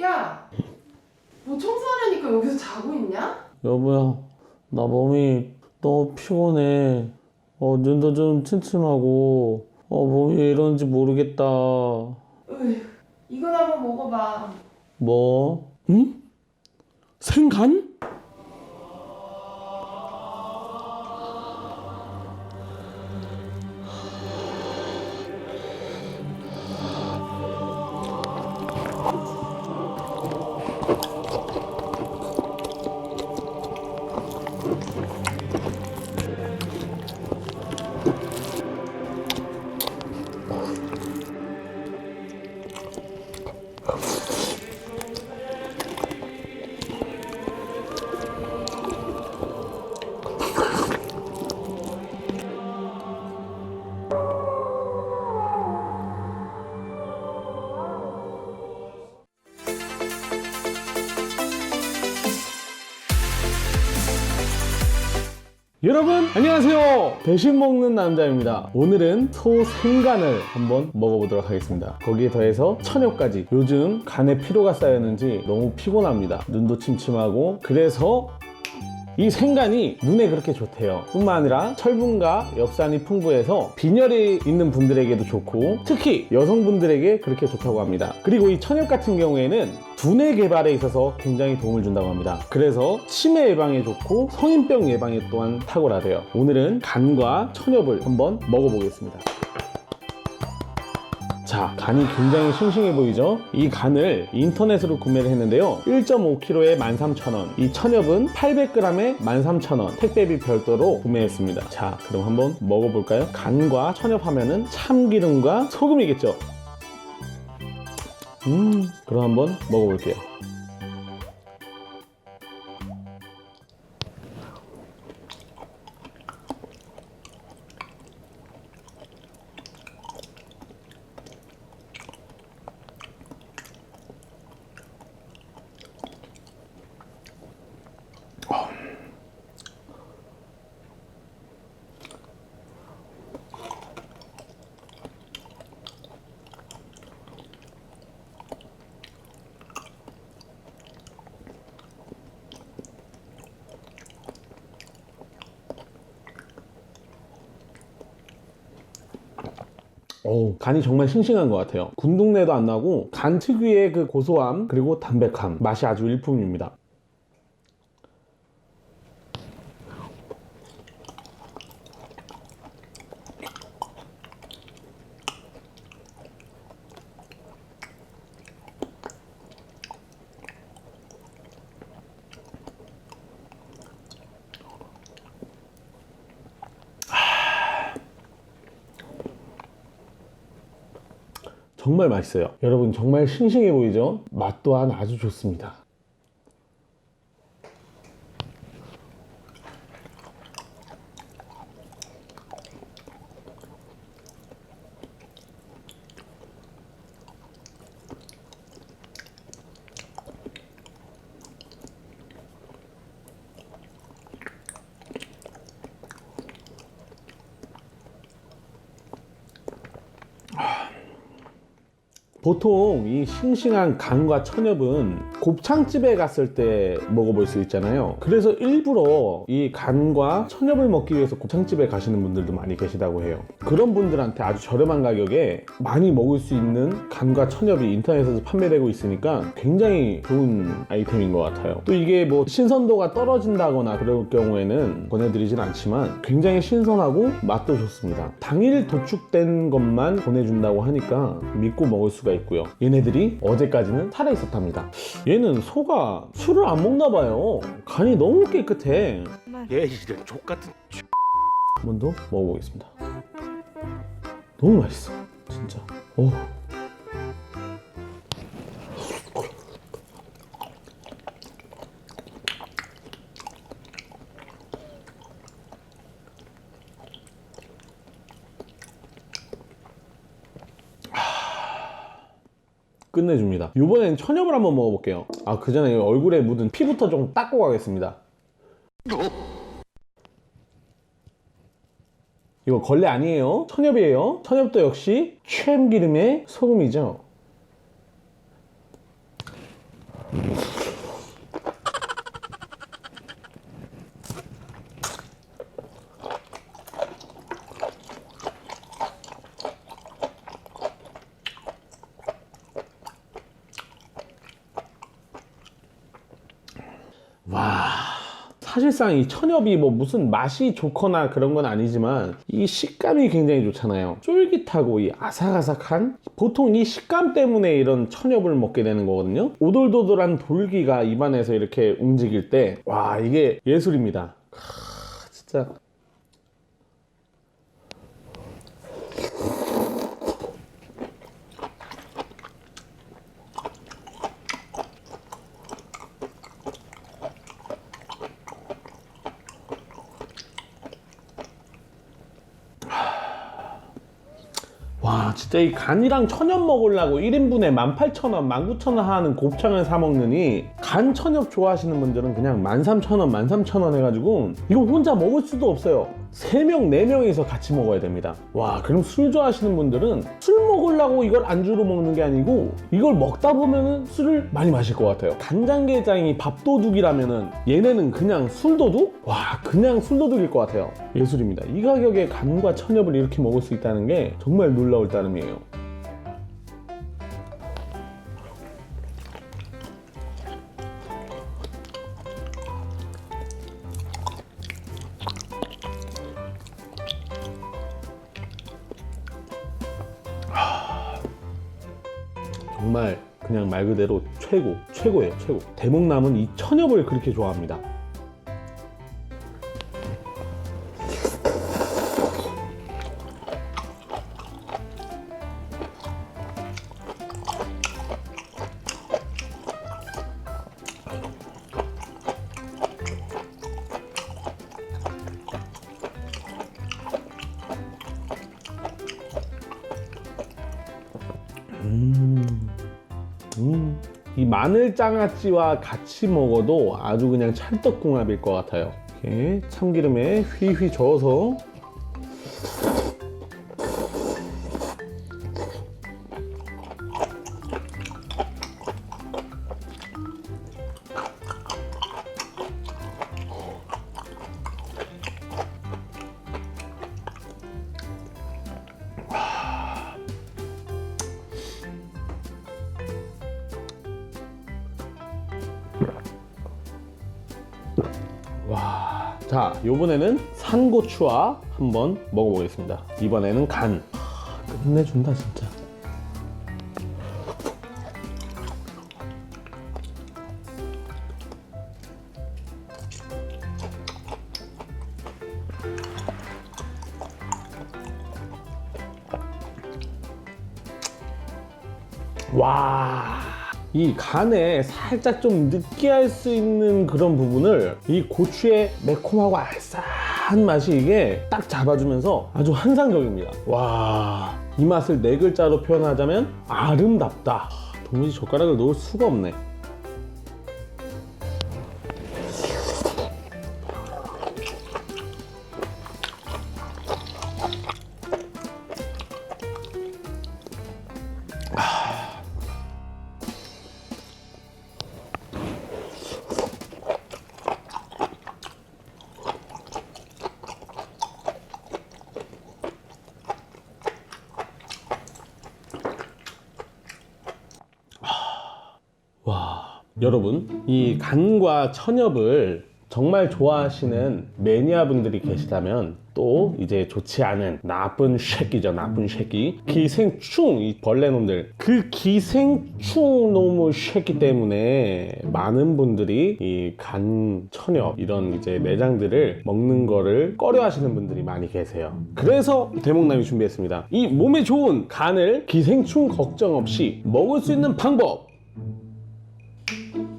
야, 뭐 청소하려니까 여기서 자고 있냐? 여보야, 나 몸이 너무 피곤해. 어, 눈도 좀 침침하고, 어, 몸이 왜 이런지 모르겠다. 으휴, 이건 한번 먹어봐. 뭐? 응? 생간? 여러분 안녕하세요. 대신 먹는 남자입니다. 오늘은 소 생간을 한번 먹어보도록 하겠습니다. 거기에 더해서 천엽까지. 요즘 간에 피로가 쌓였는지 너무 피곤합니다. 눈도 침침하고. 그래서 이 생간이 눈에 그렇게 좋대요. 뿐만 아니라 철분과 엽산이 풍부해서 빈혈이 있는 분들에게도 좋고 특히 여성분들에게 그렇게 좋다고 합니다. 그리고 이 천엽 같은 경우에는 두뇌 개발에 있어서 굉장히 도움을 준다고 합니다. 그래서 치매 예방에 좋고 성인병 예방에 또한 탁월하대요. 오늘은 간과 천엽을 한번 먹어보겠습니다 자, 간이 굉장히 싱싱해 보이죠? 이 간을 인터넷으로 구매를 했는데요. 1.5kg에 13,000원. 이 천엽은 800g에 13,000원. 택배비 별도로 구매했습니다. 자, 그럼 한번 먹어볼까요? 간과 천엽 하면은 참기름과 소금이겠죠? 음, 그럼 한번 먹어볼게요. 오, 간이 정말 싱싱한 것 같아요. 군동내도 안 나고 간 특유의 그 고소함 그리고 담백함 맛이 아주 일품입니다. 정말 맛있어요. 여러분 정말 싱싱해 보이죠? 맛 또한 아주 좋습니다. 보통 이 싱싱한 간과 천엽은 곱창집에 갔을 때 먹어볼 수 있잖아요. 그래서 일부러 이 간과 천엽을 먹기 위해서 곱창집에 가시는 분들도 많이 계시다고 해요. 그런 분들한테 아주 저렴한 가격에 많이 먹을 수 있는 간과 천엽이 인터넷에서 판매되고 있으니까 굉장히 좋은 아이템인 것 같아요. 또 이게 뭐 신선도가 떨어진다거나 그럴 경우에는 보내드리진 않지만 굉장히 신선하고 맛도 좋습니다. 당일 도축된 것만 보내준다고 하니까 믿고 먹을 수가 있고요. 얘네들이 어제까지는 살아 있었답니다. 얘는 소가 술을 안 먹나 봐요. 간이 너무 깨끗해. 얘 이런 족같은 한 번 더 먹어보겠습니다. 너무 맛있어. 진짜. 오. 끝내줍니다. 이번엔 천엽을 한번 먹어볼게요. 아, 그 전에 얼굴에 묻은 피부터 좀 닦고 가겠습니다. 이거 걸레 아니에요. 천엽이에요. 천엽도 역시 참기름에 소금이죠. 사실상 이 천엽이 뭐 무슨 맛이 좋거나 그런 건 아니지만 이 식감이 굉장히 좋잖아요. 쫄깃하고 이 아삭아삭한 보통 이 식감 때문에 이런 천엽을 먹게 되는 거거든요. 오돌도돌한 돌기가 입안에서 이렇게 움직일 때 와 이게 예술입니다. 크, 진짜 와 진짜 이 간이랑 천엽 먹으려고 1인분에 18,000원, 19,000원 하는 곱창을 사 먹느니 간 천엽 좋아하시는 분들은 그냥 13,000원, 13,000원 해가지고 이거 혼자 먹을 수도 없어요 3명, 4명이서 같이 먹어야 됩니다. 와 그럼 술 좋아하시는 분들은 술 먹으려고 이걸 안주로 먹는 게 아니고 이걸 먹다 보면은 술을 많이 마실 것 같아요. 간장게장이 밥도둑이라면은 얘네는 그냥 술도둑? 와 그냥 술도둑일 것 같아요. 예술입니다. 이 가격에 간과 천엽을 이렇게 먹을 수 있다는 게 정말 놀라울 따름이에요 말 그대로 최고, 최고예요, 최고. 대목남은 이 천엽을 그렇게 좋아합니다. 마늘 장아찌와 같이 먹어도 아주 그냥 찰떡궁합일 것 같아요. 참기름에 휘휘 저어서 자, 요번에는 산고추와 한번 먹어보겠습니다. 이번에는 간. 아, 끝내준다, 진짜. 와. 이 간에 살짝 좀 느끼할 수 있는 그런 부분을 이 고추의 매콤하고 알싸한 맛이 이게 딱 잡아주면서 아주 환상적입니다. 와, 이 맛을 네 글자로 표현하자면 아름답다. 도무지 젓가락을 놓을 수가 없네. 여러분, 이 간과 천엽을 정말 좋아하시는 매니아 분들이 계시다면 또 이제 좋지 않은 나쁜 새끼죠 나쁜 새끼. 기생충 이 벌레놈들. 그 기생충 놈의 새끼 때문에 많은 분들이 이 간 천엽 이런 이제 내장들을 먹는 거를 꺼려 하시는 분들이 많이 계세요. 그래서 대목남이 준비했습니다. 이 몸에 좋은 간을 기생충 걱정 없이 먹을 수 있는 방법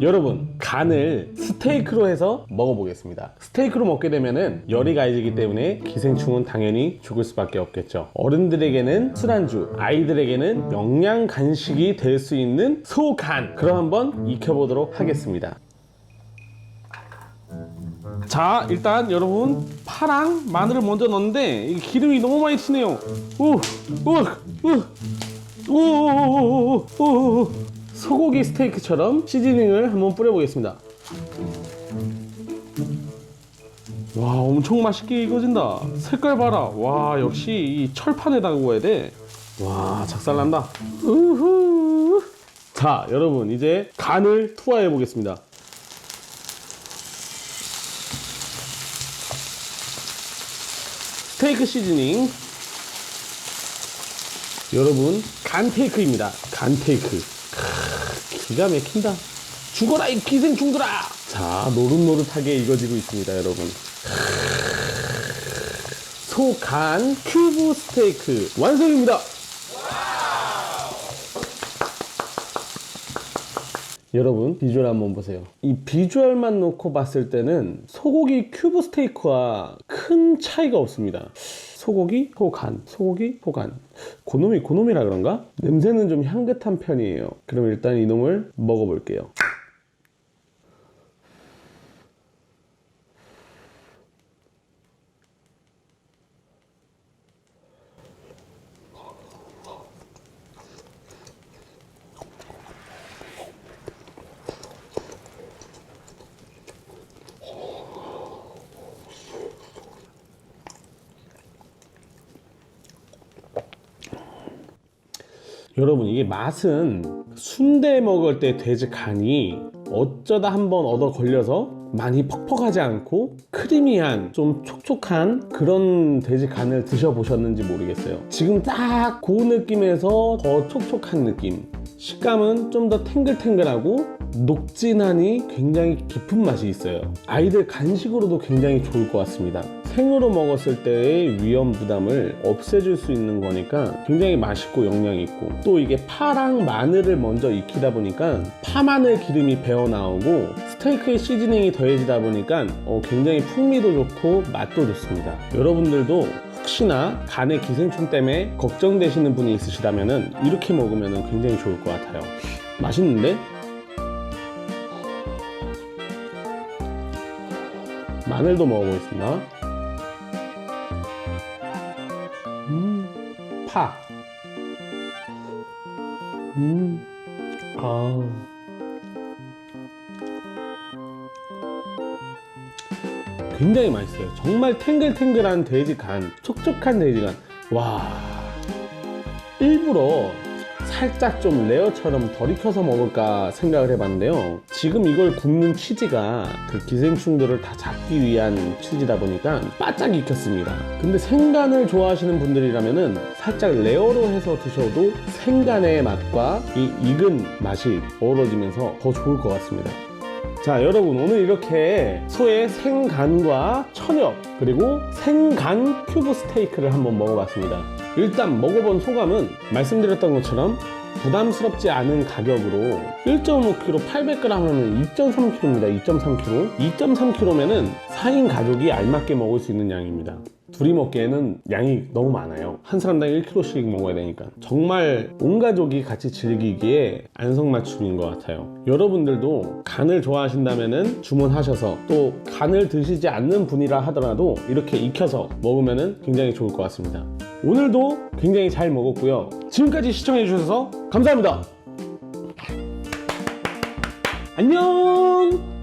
여러분 간을 스테이크로 해서 먹어보겠습니다. 스테이크로 먹게 되면은 열이 가해지기 때문에 기생충은 당연히 죽을 수밖에 없겠죠. 어른들에게는 술안주 아이들에게는 영양 간식이 될 수 있는 소간. 그럼 한번 익혀보도록 하겠습니다. 자 일단 여러분 파랑 마늘을 먼저 넣는데 이 기름이 너무 많이 튀네요. 오오오오오오오오 소고기 스테이크처럼 시즈닝을 한번 뿌려보겠습니다. 와 엄청 맛있게 익어진다. 색깔 봐라. 와 역시 이 철판에다 구워야 돼와 작살난다. 우후. 자 여러분 이제 간을 투하해 보겠습니다. 스테이크 시즈닝. 여러분 간테이크입니다. 간테이크 크, 기가 막힌다. 죽어라 이 기생충들아! 자 노릇노릇하게 익어지고 있습니다 여러분. 소간 큐브 스테이크 완성입니다 여러분 비주얼 한번 보세요. 이 비주얼만 놓고 봤을 때는 소고기 큐브 스테이크와 큰 차이가 없습니다. 소고기 호간 소고기 호간. 고놈이 고놈이라 그런가? 냄새는 좀 향긋한 편이에요. 그럼 일단 이놈을 먹어볼게요 여러분 이게 맛은 순대 먹을 때 돼지 간이 어쩌다 한번 얻어 걸려서 많이 퍽퍽하지 않고 크리미한 좀 촉촉한 그런 돼지 간을 드셔보셨는지 모르겠어요. 지금 딱 그 느낌에서 더 촉촉한 느낌. 식감은 좀 더 탱글탱글하고 녹진하니 굉장히 깊은 맛이 있어요. 아이들 간식으로도 굉장히 좋을 것 같습니다 생으로 먹었을 때의 위험 부담을 없애줄 수 있는 거니까 굉장히 맛있고 영양이 있고 또 이게 파랑 마늘을 먼저 익히다 보니까 파마늘 기름이 배어 나오고 스테이크에 시즈닝이 더해지다 보니까 어, 굉장히 풍미도 좋고 맛도 좋습니다. 여러분들도 혹시나 간의 기생충 때문에 걱정되시는 분이 있으시다면 이렇게 먹으면 굉장히 좋을 것 같아요. 맛있는데? 마늘도 먹어보겠습니다 파. 음, 아. 굉장히 맛있어요. 정말 탱글탱글한 돼지 간, 촉촉한 돼지 간. 와. 일부러 살짝 좀 레어처럼 덜 익혀서 먹을까 생각을 해봤는데요. 지금 이걸 굽는 치즈가 그 기생충들을 다 잡기 위한 치즈다 보니까 바짝 익혔습니다. 근데 생간을 좋아하시는 분들이라면은 살짝 레어로 해서 드셔도 생간의 맛과 이 익은 맛이 어우러지면서 더 좋을 것 같습니다. 자 여러분 오늘 이렇게 소의 생간과 천엽 그리고 생간 큐브 스테이크를 한번 먹어봤습니다 일단 먹어본 소감은 말씀드렸던 것처럼 부담스럽지 않은 가격으로 1.5kg 800g 하면 2.3kg입니다. 2.3kg 2.3kg면은 4인 가족이 알맞게 먹을 수 있는 양입니다 둘이 먹기에는 양이 너무 많아요. 한 사람당 1kg씩 먹어야 되니까. 정말 온 가족이 같이 즐기기에 안성맞춤인 것 같아요. 여러분들도 간을 좋아하신다면 주문하셔서 또 간을 드시지 않는 분이라 하더라도 이렇게 익혀서 먹으면 굉장히 좋을 것 같습니다. 오늘도 굉장히 잘 먹었고요. 지금까지 시청해 주셔서 감사합니다. 안녕